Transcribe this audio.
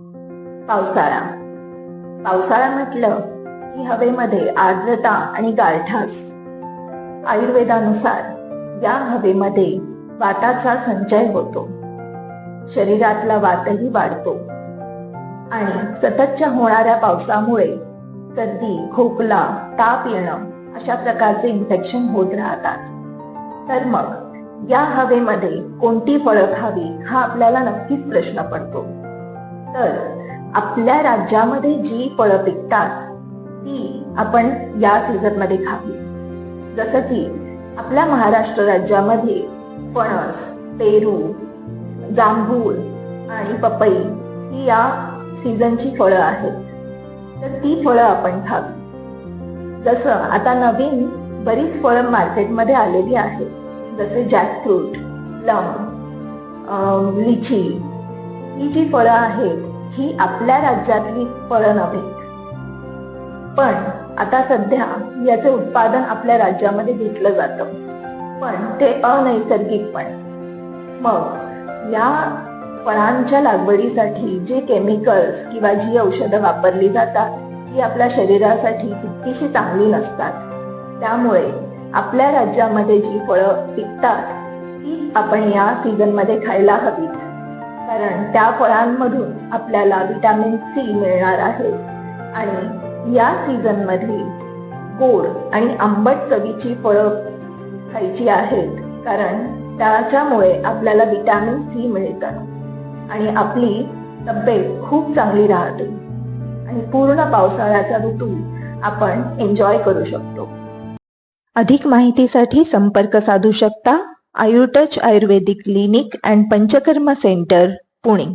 पावसाळा. पावसाळा म्हटलं की हवेमध्ये आर्द्रता आणि गारठा असतो आयुर्वेदानुसार या हवेमध्ये वाताचा संचय होतो. शरीरातला वातही वाढतो. आणि सततच्या होणाऱ्या पावसामुळे सर्दी खोकला ताप येणं अशा प्रकारचे इन्फेक्शन होत राहतात. तर मग या हवेमध्ये कोणती फळं खावी हा आपल्याला नक्कीच प्रश्न पडतो. तर आपल्या राज्यामध्ये जी फळं पिकतात ती आपण या सीझनमध्ये खावी. जसं की आपल्या महाराष्ट्र राज्यामध्ये फणस पेरू जांभूळ आणि पपई ही या सीझनची फळं आहेत. तर ती फळं आपण खावी. जसं आता नवीन बरीच फळं मार्केटमध्ये आलेली आहेत जसे जॅकफ्रूट लम अं, लिची ही जी फळं आहेत ही आपल्या राज्यातली फळं नव्हेत. पण आता सध्या याचे उत्पादन आपल्या राज्यामध्ये घेतलं जातं. पण ते अनैसर्गिक पण. मग या फळांच्या लागवडीसाठी जे केमिकल्स किंवा जी औषधं वापरली जातात ती आपल्या शरीरासाठी तितकीशी चांगली नसतात. त्यामुळे आपल्या राज्यामध्ये जी फळं पिकतात ती आपण या सीझनमध्ये खायला हवीत. कारण त्या फळांमधून आपल्याला विटॅमिन सी मिळणार आहे. आणि या सीझनमध्ये गोड आणि आंबट चवीची फळं खायची आहेत. कारण त्याच्यामुळे आपल्याला विटॅमिन सी मिळतं. आणि आपली तब्येत खूप चांगली राहते. आणि पूर्ण पावसाळ्याचा ऋतू आपण एन्जॉय करू शकतो. अधिक माहितीसाठी संपर्क साधू शकता. Ayurtouch ayurvedic clinic and panchakarma centre Pune